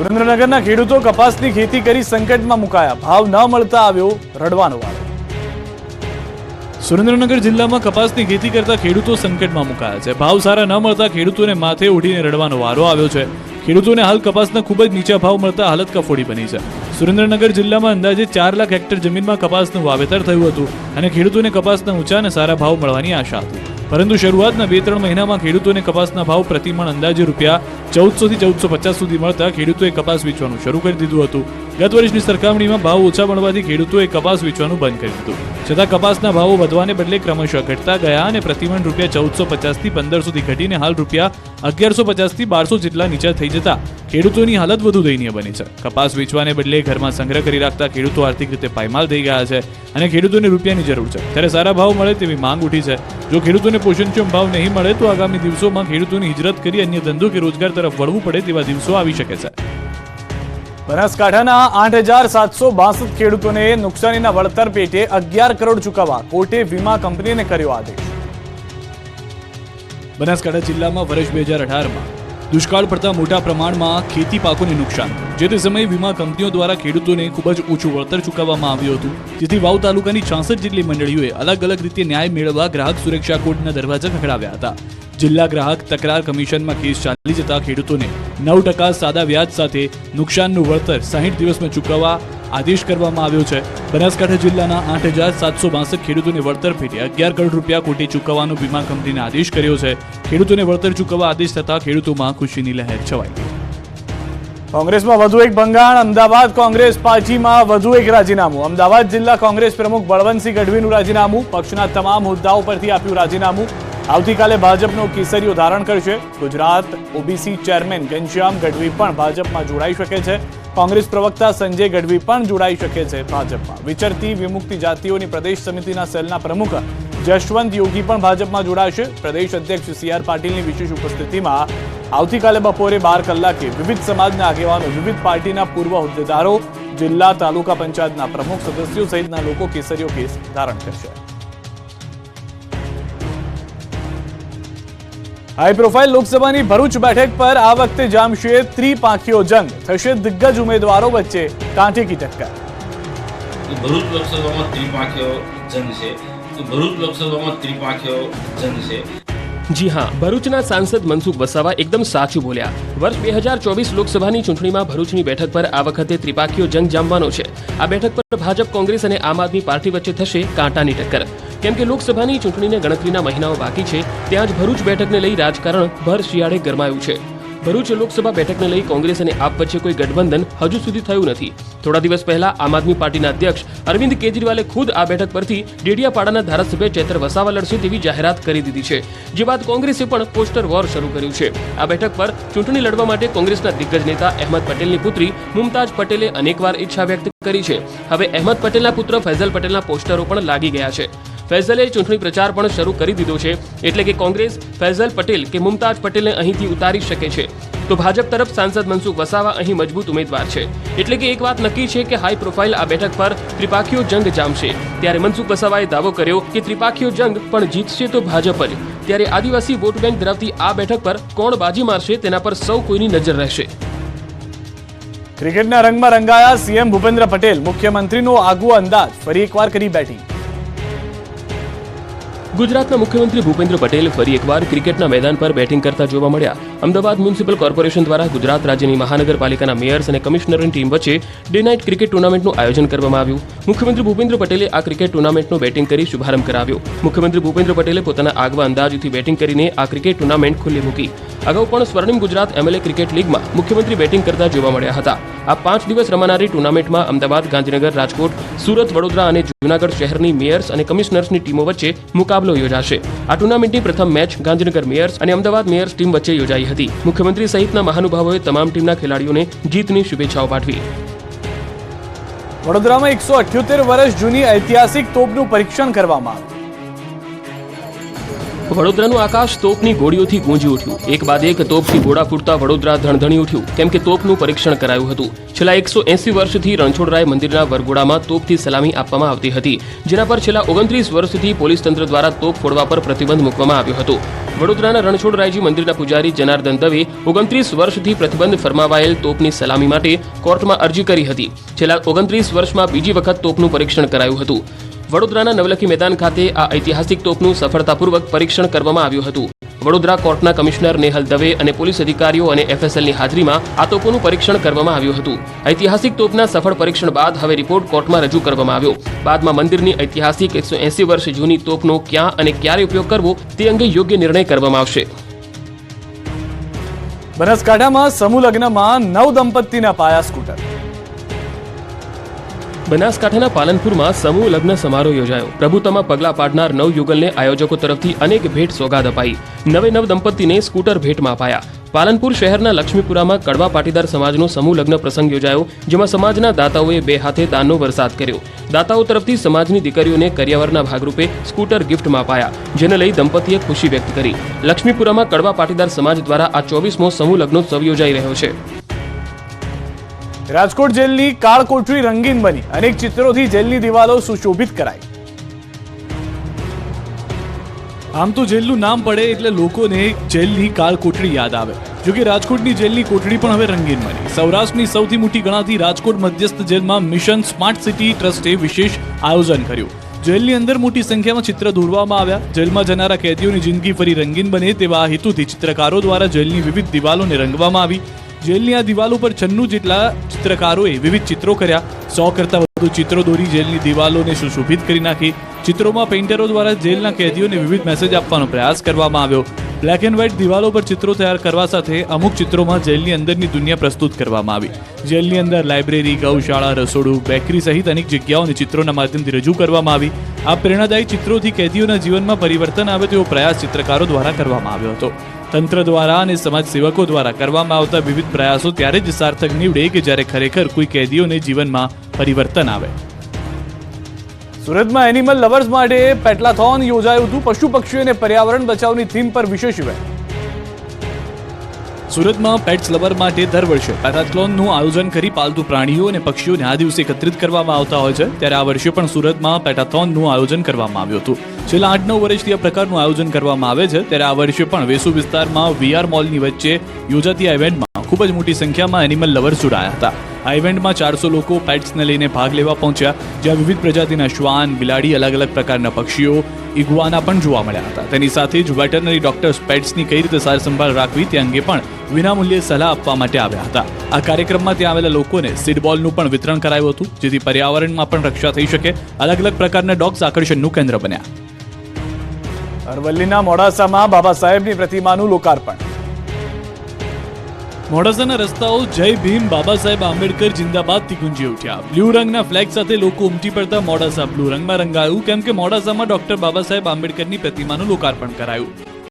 સુરેન્દ્રનગરના ખેડૂતો કપાસની ખેતી કરી સંકટમાં મુકાયા. ભાવ ન મળતા આવ્યો રડવાનો વારો. સુરેન્દ્રનગર જિલ્લામાં કપાસની ખેતી કરતા ખેડૂતો સંકટમાં મુકાયા છે. ભાવ સારા ન મળતા ખેડૂતોને માથે ઉઠીને રડવાનો વારો આવ્યો છે. ખેડૂતોને હાલ કપાસના ખૂબ જ નીચા ભાવ મળતા હાલત કફોડી બની છે. સુરેન્દ્રનગર જિલ્લામાં અંદાજે ચાર લાખ હેક્ટર જમીનમાં કપાસનું વાવેતર થયું હતું અને ખેડૂતોને કપાસના ઊંચા અને સારા ભાવ મળવાની આશા હતી. પરંતુ શરૂઆતના બે ત્રણ મહિનામાં ખેડૂતોને કપાસના ભાવ પ્રતિમણ અંદાજે રૂપિયા ચૌદસો થી ચૌદસો પચાસ સુધી મળતા ખેડૂતોએ કપાસ વેચવાનું શરૂ કરી દીધું હતું. ગત વર્ષની સરખામણીમાં ભાવ ઓછા મળવાથી ખેડૂતોએ કપાસ વેચવાનું બંધ કરી દીધું. છતાં કપાસના ભાવો વધવાને બદલે ક્રમશઃ ઘટતા ગયા અને પ્રતિમણ રૂપિયા ચૌદસો પચાસથી પંદર સુધી ઘટીને હાલ રૂપિયા અગિયારસો પચાસથી બારસો જેટલા નીચા થઈ જતા ખેડૂતોની હાલત વધુ દયનીય બની છે. કપાસ વેચવાને બદલે ઘરમાં સંગ્રહ કરી રાખતા ખેડૂતો આર્થિક રીતે પાયમાલ થઈ ગયા છે અને ખેડૂતોને રૂપિયાની જરૂર છે. ત્યારે સારા ભાવ મળે તેવી માંગ ઉઠી છે. જો ખેડૂતોને પોષણક્ષમ ભાવ નહીં મળે તો આગામી દિવસોમાં ખેડૂતોની હિજરત કરી અન્ય ધંધો કે રોજગાર તરફ વળવું પડે તેવા દિવસો આવી શકે છે. બનાસકાંઠાના આઠ હજાર સાતસો બાસઠ ખેડૂતોને નુકસાનીના વળતર પેટે અગિયાર કરોડ ચૂકવવા કોર્ટે વીમા કંપનીને કર્યો આદેશ. બનાસકાંઠા જિલ્લામાં વર્ષ બે હજાર અઢારમાં દુષ્કાળ પડતા મોટા પ્રમાણમાં ખેતી પાકોને નુકસાન. જે તે સમયે વીમા કંપનીઓ દ્વારા ખેડૂતોને ખૂબ જ ઓછું વળતર ચૂકવવામાં આવ્યું હતું. જેથી વાવ તાલુકાની છાસઠ જેટલી મંડળીઓએ અલગ અલગ રીતે ન્યાય મેળવવા ગ્રાહક સુરક્ષા કોર્ટના દરવાજા ખખડાવ્યા હતા. જિલ્લા ગ્રાહક તકરાર કમિશનમાં કેસ ચાલી જતા ખેડૂતોને નવ ટકા સાદા વ્યાજ સાથે નુકસાનનું વળતર સાહીઠ દિવસમાં ચૂકવવા આદેશ કરવામાં આવ્યો છે. બનાસકાંઠા જિલ્લાના આઠ હજાર સાતસો બાસઠ ખેડૂતોને વળતર પેટે અગિયાર કરોડ રૂપિયા કોટી ચૂકવવાનો વીમા કંપનીને આદેશ કર્યો છે. ખેડૂતોને વળતર ચૂકવવા આદેશ થતા ખેડૂતોમાં ખુશીની લહેર છવાઈ કોંગ્રેસમાં વધુ એક ભંગાણ. અમદાવાદ કોંગ્રેસ પાર્ટીમાં વધુ એક રાજીનામું. અમદાવાદ જિલ્લા કોંગ્રેસ પ્રમુખ બળવંતસિંહ ગઢવીનું રાજીનામું. પક્ષના તમામ હોદ્દાઓ પરથી આપ્યું રાજીનામું. આવતીકાલે ભાજપનો કેસરીઓ ધારણ કરશે. ગુજરાત ઓબીસી ચેરમેન ઘનશ્યામ ગઢવી પણ ભાજપમાં જોડાઈ શકે છે. કોંગ્રેસ પ્રવક્તા સંજય ગઢવી પણ જોડાઈ શકે છે ભાજપમાં. વિચરતી વિમુક્તિ જાતિઓની પ્રદેશ સમિતિના સેલના પ્રમુખ જશવંત યોગી પણ ભાજપમાં જોડાશે. પ્રદેશ અધ્યક્ષ સી આર પાટીલની વિશેષ ઉપસ્થિતિમાં આવતીકાલે બપોરે બાર કલાકે વિવિધ સમાજના આગેવાનો, વિવિધ પાર્ટીના પૂર્વ હોદ્દેદારો, જિલ્લા તાલુકા પંચાયતના પ્રમુખ સદસ્યો સહિતના લોકો કેસરીઓ કેસ ધારણ કરશે. હાઈ પ્રોફાઇલ લોકસભાની ભરૂચ બેઠક પર આ વખતે જામશે ત્રિપાંખીયો જંગ. થશે દિગ્ગજ ઉમેદવારો વચ્ચે કાંઠે કી ટક્કર. ભરૂચ લોકસભામાં ત્રિપાંખ્યો જંગ છે. તો ભરૂચ લોકસભામાં ત્રિપાંખ્યો જંગ છે. જી હા ભરૂચના સાંસદ મનસુખ વસાવા એકદમ સાચું બોલ્યા. વર્ષ બે હજાર ચોવીસ લોકસભાની ચૂંટણીમાં ભરૂચની બેઠક પર આ વખતે ત્રિપાખીયો જંગ જામવાનો છે. આ બેઠક પર ભાજપ કોંગ્રેસ અને આમ આદમી પાર્ટી વચ્ચે થશે કાંટાની ટક્કર. કેમ કે લોકસભાની ચૂંટણીને ગણતરીના મહિનાઓ બાકી છે, ત્યાં જ ભરૂચ બેઠકને લઈ રાજકારણ ભર શિયાળે ગરમાયું છે. ભરૂચ લોકસભા બેઠકને લઈ કોંગ્રેસ અને આપ વચ્ચે કોઈ ગઠબંધન હજુ સુધી થયું નથી. થોડા દિવસ પહેલા આમ આદમી પાર્ટીના અધ્યક્ષ અરવિંદ કેજરીવાલે ખુદ આ બેઠક પરથી ડેડિયાપાડાના ધારાસભ્ય ચેતર વસાવા લડશે તેવી જાહેરાત કરી દીધી છે. જે બાદ કોંગ્રેસે પણ પોસ્ટર વોર શરૂ કર્યું છે. આ બેઠક પર ચૂંટણી લડવા માટે કોંગ્રેસના દિગ્ગજ નેતા અહેમદ પટેલની પુત્રી મુમતાજ પટેલે અનેકવાર ઈચ્છા વ્યક્ત કરી છે. હવે અહેમદ પટેલના પુત્ર ફૈઝલ પટેલના પોસ્ટરો પણ લાગી ગયા છે. ફૈઝલે ચૂંટણી પ્રચાર પણ શરૂ કરી દીધો છે. એટલે કે કોંગ્રેસ, ફૈઝલ પટેલ કે મુમતાજ પટેલને અહીંથી ઉતારી શકે છે. તો ભાજપ તરફ સાંસદ મનસુખ વસાવા અહીં મજબૂત ઉમેદવાર છે. એટલે કે એક વાત નક્કી છે કે હાઈ પ્રોફાઇલ આ બેઠક પર ત્રિપાખીઓ જંગ જામશે. ત્યારે મનસુખ વસાવાએ દાવો કર્યો કે ત્રિપાખીઓ જંગ પણ જીતશે તો ભાજપ જ. ત્યારે આદિવાસી વોટ બેંક ધરાવતી આ બેઠક પર કોણ બાજી મારશે તેના પર સૌ કોઈની નજર રહેશે. ક્રિકેટના રંગમાં રંગાયા સીએમ ભૂપેન્દ્ર પટેલ, મુખ્યમંત્રીનો આગવો અંદાજ ફરી એકવાર કરી બેઠી ગુજરાતના મુખ્યમંત્રી ભૂપેન્દ્ર પટેલ ફરી એકવાર ક્રિકેટના મેદાન પર બેટિંગ કરતા જોવા મળ્યા. અમદાવાદ મ્યુનિસિપલ કોર્પોરેશન દ્વારા ગુજરાત રાજ્યની મહાનગરપાલિકાના મેયર્સ અને કમિશનરની ટીમ વચ્ચે ડે નાઇટ ક્રિકેટ ટુર્નામેન્ટનું આયોજન કરવામાં આવ્યું. મુખ્યમંત્રી ભૂપેન્દ્ર પટેલે આ ક્રિકેટ ટુર્નામેન્ટનો બેટિંગ કરી શુભારંભ કરાવ્યો. મુખ્યમંત્રી ભૂપેન્દ્ર પટેલે પોતાના આગવા અંદાજથી બેટિંગ કરીને આ ક્રિકેટ ટુર્નામેન્ટ ખુલ્લી મૂકી. અગાઉ પણ સ્વર્ણિમ ગુજરાત એમએલએ ક્રિકેટ લીગમાં મુખ્યમંત્રી બેટિંગ કરતા જોવા મળ્યા હતા. આ પાંચ દિવસ રમાનારી ટુર્નામેન્ટમાં અમદાવાદ, ગાંધીનગર, રાજકોટ, સુરત, વડોદરા અને જૂનાગઢ શહેરની મેયર્સ અને કમિશનર્સની ટીમો વચ્ચે મુકાબલો યોજાશે. આ ટુર્નામેન્ટની પ્રથમ મેચ ગાંધીનગર મેયર્સ અને અમદાવાદ મેયર્સ ટીમ વચ્ચે યોજાઈ હતી. મુખ્યમંત્રી સહિતના મહાનુભાવોએ તમામ ટીમના ખેલાડીઓને જીતની શુભેચ્છાઓ પાઠવી. વડોદરામાં એકસો અઠ્યોતેર વર્ષ જૂની ઐતિહાસિક તોપનું પરીક્ષણ કરવામાં આવ્યું. વડોદરાનું આકાશ તોપની ગોળીઓથી ગુંજી ઉઠ્યું. એક બાદ એક તોપથી ગોળા ફૂટતા વડોદરા ધણધણી ઉઠ્યું. કેમ કે તોપનું પરીક્ષણ કરાયું હતું. છેલ્લા એકસો એસી વર્ષથી રણછોડરાય મંદિરના વરઘોડામાં તોપથી સલામી આપવામાં આવતી હતી, જેના પર છેલ્લા ઓગણત્રીસ વર્ષથી પોલીસ તંત્ર દ્વારા તોપ ફોડવા પર પ્રતિબંધ મૂકવામાં આવ્યો હતો. વડોદરાના રણછોડરાયજી મંદિરના પૂજારી જનાર્દન દવે ઓગણત્રીસ વર્ષથી પ્રતિબંધ ફરમાવાયેલ તોપની સલામી માટે કોર્ટમાં અરજી કરી હતી. છેલ્લા ઓગણત્રીસ વર્ષમાં બીજી વખત તોપનું પરીક્ષણ કરાયું હતું. વડોદરાના નવલખી મેદાન ખાતે આ ઐતિહાસિક તોપનું સફળતાપૂર્વક પરીક્ષણ કરવામાં આવ્યું હતું. વડોદરા કોર્ટના કમિશનર નેહલ દવે અને પોલીસ અધિકારીઓ અને એફએસએલની હાજરીમાં આ તોપોનું પરીક્ષણ કરવામાં આવ્યું હતું. ઐતિહાસિક તોપના સફળ પરીક્ષણ બાદ હવે રિપોર્ટ કોર્ટમાં રજૂ કરવામાં આવ્યો. બાદમાં મંદિરની ઐતિહાસિક એકસો એસી વર્ષ જૂની તોપનો ક્યાં અને ક્યારે ઉપયોગ કરવો તે અંગે યોગ્ય નિર્ણય કરવામાં આવશે. બનાસકાંઠામાં સમૂહ લગ્નમાં નવ દંપતીના પાયા સ્કૂટર. બનાસકાંઠાના પાલનપુરમાં સમૂહ લગ્ન સમારોહ યોજાયો. પ્રભુતામાં પગલા પાડનાર નવ યુગલને આયોજકો તરફથી અનેક ભેટ સોગાદ અપાઈ. નવે નવ દંપતીને સ્કૂટર ભેટમાં અપાયા. પાલનપુર શહેરના લક્ષ્મીપુરામાં કડવા પાટીદાર સમાજનો સમૂહ લગ્ન પ્રસંગ યોજાયો, જેમાં સમાજના દાતાઓએ બે હાથે દાનનો વરસાદ કર્યો. દાતાઓ તરફથી સમાજની દીકરીઓને કરિયાવરના ભાગરૂપે સ્કૂટર ગિફ્ટમાં અપાયા, જેને લઈ દંપતીએ ખુશી વ્યક્ત કરી. લક્ષ્મીપુરામાં કડવા પાટીદાર સમાજ દ્વારા આ ચોવીસમો સમૂહ લગ્નોત્સવ યોજાઈ રહ્યો છે. રાજકોટ જેલની કાળકોઠરી રંગીન બની. અનેક ચિત્રોથી જેલની દિવાલો સુશોભિત કરાઈ. આમ તો જેલનું નામ પડે એટલે લોકોને જેલની કાળકોટડી યાદ આવે. જો કે રાજકોટની જેલની કોઠડી પણ હવે રંગીન બની. સૌરાષ્ટ્રની સૌથી મોટી ગણાતી રાજકોટ મધ્યસ્થ જેલમાં મિશન સ્માર્ટ સિટી ટ્રસ્ટે વિશેષ આયોજન કર્યું. જેલની અંદર મોટી સંખ્યામાં ચિત્ર દોરવામાં આવ્યા. જેલમાં જનારા કેદીઓની જિંદગી ફરી રંગીન બને તેવા હેતુથી ચિત્રકારો દ્વારા જેલની વિવિધ દિવાલોને રંગવામાં આવી. જેલની આ દિવાલ ઉપર છન્નું જેટલા ચિત્રકારોએ વિવિધ ચિત્રો કર્યા. સો કરતાં વધુ ચિત્રો દોરી જેલની દિવાલોને સુશોભિત કરી નાખી. ચિત્રોમાં પેઇન્ટરો દ્વારા જેલના કેદીઓને વિવિધ મેસેજ આપવાનો પ્રયાસ કરવામાં આવ્યો. બ્લેક એન્ડ વ્હાઇટ દિવાલો પર ચિત્રો તૈયાર કરવા સાથે અમુક ચિત્રોમાં જેલની અંદરની દુનિયા પ્રસ્તુત કરવામાં આવી. જેલની અંદર લાઇબ્રેરી, ગૌશાળા, રસોડું, બેકરી સહિત અનેક જગ્યાઓને ચિત્રોના માધ્યમથી રજૂ કરવામાં આવી. આ પ્રેરણાદાયી ચિત્રોથી કેદીઓના જીવનમાં પરિવર્તન આવે તેવો પ્રયાસ ચિત્રકારો દ્વારા કરવામાં આવ્યો હતો. તંત્ર દ્વારા અને સમાજ સેવકો દ્વારા કરવામાં આવતા વિવિધ પ્રયાસો ત્યારે જ સાર્થક નીવડે કે જ્યારે ખરેખર કોઈ કેદીઓને જીવનમાં પરિવર્તન આવે. સુરતમાં એનિમલ લવર્સ માટે પેટલાથોન યોજાયું હતું. પશુ પક્ષીઓ અને પર્યાવરણ બચાવની થીમ પર વિશેષ ઇવેન્ટ સુરતમાં પેટ્સ લવર માટે દર વર્ષે પેટાથ્લોનનું આયોજન કરી પાલતુ પ્રાણીઓ અને પક્ષીઓને આ દિવસે એકત્રિત કરવામાં આવતા હોય છે. ત્યારે આ વર્ષે પણ સુરતમાં પેટાથોનનું આયોજન કરવામાં આવ્યું હતું. છેલ્લા આઠ નવ વર્ષથી આ પ્રકારનું આયોજન કરવામાં આવે છે. ત્યારે આ વર્ષે પણ વેસુ વિસ્તારમાં વીઆર મોલની વચ્ચે યોજાતી આ ઇવેન્ટમાં ખૂબ જ મોટી સંખ્યામાં એનિમલ લવર જોડાયા હતા. આ ઇવેન્ટમાં ચારસો લોકો પેટ્સને લઈને ભાગ લેવા પહોંચ્યા, જ્યાં વિવિધ પ્રજાતિના શ્વાન, બિલાડી અલગ અલગ પ્રકારના પક્ષીઓ, ઇગુઆના પણ જોવા મળ્યા હતા. તેની સાથે જ વેટરનરી ડોક્ટર્સ પેટ્સની કઈ રીતે સારસંભાળ રાખવી તે અંગે પણ વિનામૂલ્યે સલાહ આપવા માટે આવ્યા હતા. આ કાર્યક્રમમાં ત્યાં આવેલા લોકોને સીડબોલનું પણ વિતરણ કરાયું હતું, જેથી પર્યાવરણમાં પણ રક્ષા થઈ શકે અલગ અલગ પ્રકારના ડોગ્સ આકર્ષણનું કેન્દ્ર બન્યા. અરવલ્લીના મોડાસામાં બાબા સાહેબની પ્રતિમાનું લોકાર્પણ. મોડાસાના રસ્તાઓ જય ભીમ, બાબા સાહેબ આંબેડકર જિંદાબાદથી ગુંજી ઉઠ્યા. બ્લુ રંગના ફ્લેગ સાથે લોકો ઉમટી પડતા મોડાસા. બ્લુ રંગમાં રંગાયું, કેમ કે મોડાસામાં ડોક્ટર બાબા સાહેબ આંબેડકરની પ્રતિમાનું લોકાર્પણ કરાયું.